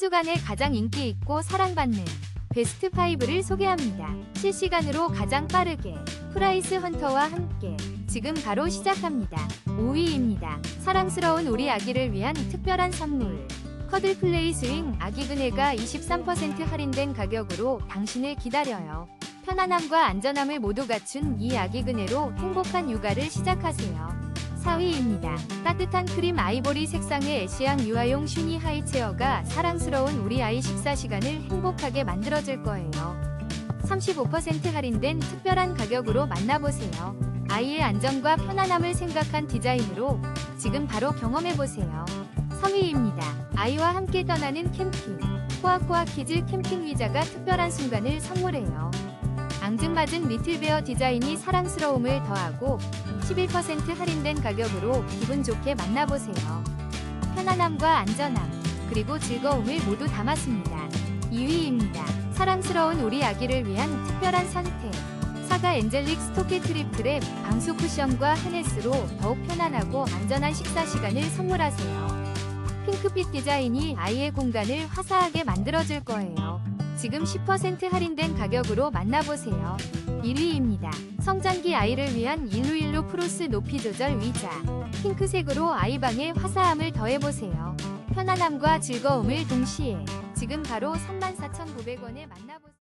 주간에 가장 인기 있고 사랑받는 베스트 5를 소개합니다. 실시간으로 가장 빠르게 프라이스 헌터와 함께 지금 바로 시작합니다. 5위입니다. 사랑스러운 우리 아기를 위한 특별한 선물. 커들 플레이 스윙 아기 그네가 23% 할인된 가격으로 당신을 기다려요. 편안함과 안전함을 모두 갖춘 이 아기 그네로 행복한 육아를 시작하세요. 4위입니다. 따뜻한 크림 아이보리 색상의 애쉬양 유아용 슈니 하이체어가 사랑스러운 우리 아이 식사 시간을 행복하게 만들어줄 거예요. 35% 할인된 특별한 가격으로 만나보세요. 아이의 안전과 편안함을 생각한 디자인으로 지금 바로 경험해보세요. 3위입니다. 아이와 함께 떠나는 캠핑. 코아코아 키즈 캠핑 의자가 특별한 순간을 선물해요. 앙증맞은 리틀베어 디자인이 사랑스러움을 더하고 11% 할인된 가격으로 기분 좋게 만나보세요. 편안함과 안전함, 그리고 즐거움을 모두 담았습니다. 2위입니다. 사랑스러운 우리 아기를 위한 특별한 선택. 사과 엔젤릭 스토케 트리플의 방수 쿠션과 하네스로 더욱 편안하고 안전한 식사 시간을 선물하세요. 핑크빛 디자인이 아이의 공간을 화사하게 만들어줄 거예요. 지금 10% 할인된 가격으로 만나보세요. 1위입니다. 성장기 아이를 위한 일루일루 프로스 높이 조절 의자. 핑크색으로 아이방의 화사함을 더해보세요. 편안함과 즐거움을 동시에 지금 바로 34,900원에 만나보세요.